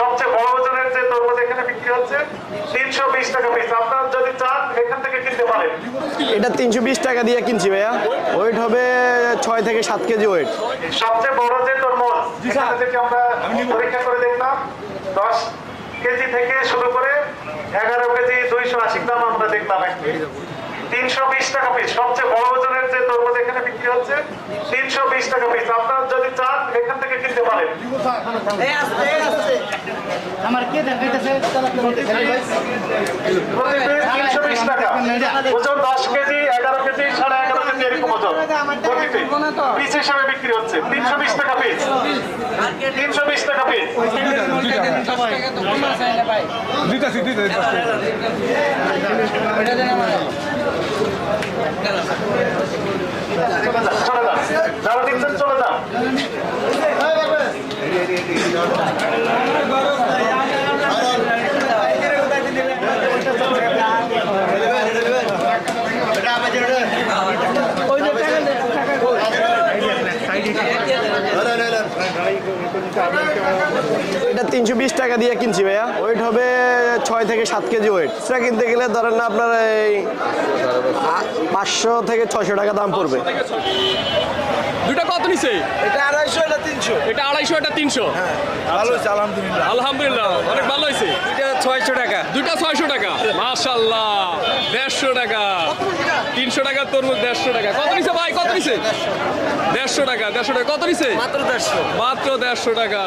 সবচেয়ে বড় ওজনের যে তরমুজ এখানে বিক্রি হচ্ছে তিনশো বিশ টাকা পিস আপনারা যদি চান এখান থেকে কিনতে পারেন। এটা তিনশো বিশ টাকা দিয়ে কিনছি ভাইয়া। ওয়েট হবে ছয় থেকে সাত কেজি ওয়েট সবচেয়ে বড় যে তরমুজ এখানে থেকে আমরা পরীক্ষা করে দেখলাম দশ কেজি থেকে শুরু করে এগারো কেজি দুইশো আশি গ্রাম আমরা দেখলাম একটি তিনশো বিশ টাকা পিস সবচেয়ে বড় ওজনের যে তরমুজ এখানে বিক্রি হচ্ছে তিনশো বিশ টাকা পিস আপনারা যদি চান এখান থেকে কিনতে পারেন আমার কে দেখাইতেছে ওজন দশ কেজি এগারো কেজি সাড়ে এগারো কেজি এরকম ওজন। পিস পিস হিসাবে বিক্রি হচ্ছে। তিনশো বিশ টাকা পিস। তিনশো বিশ টাকা পিস। এটা তিনশো বিশ টাকা দিয়ে কিনছি ভাইয়া। ওয়েট হবে ছয় থেকে সাত কেজি ওয়েট সেটা কিনতে গেলে ধরেন না আপনার এই পাঁচশো থেকে ছয়শো টাকা দাম পড়বে। দুটা কত নিছে? এটা আড়াইশো এটা তিনশো। এটা আড়াইশো এটা তিনশো? ভালো হচ্ছে আলহামদুলিল্লাহ। আলহামদুলিল্লাহ অনেক ভালো হয়েছে। এটা ছয়শো টাকা। দুটা ছয়শো টাকা? মাশাল্লাহ দেড়শো টাকা। তিনশো টাকা তরমুজ দেড়শো টাকা। কত নিছে ভাই? কত নিছে? দেড়শো টাকা দেড়শো টাকা। কত নিছে? মাত্র দেড়শো। মাত্র দেড়শো টাকা।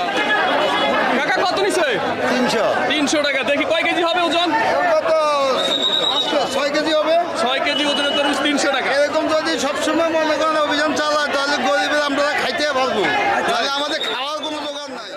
কাকা কত নিছে? তিনশো। তিনশো টাকা। দেখি কয় কেজি হবে ওজন? ছয় কেজি হবে। ছয় কেজি ওজনে তো তিনশো টাকা। এরকম যদি সবসময় মনে করেন অভিযান চালায় তাহলে গরিবের আমরা খাইতে পারব। আচ্ছা। তাহলে আমাদের খাওয়ার কোনো দোকান নাই।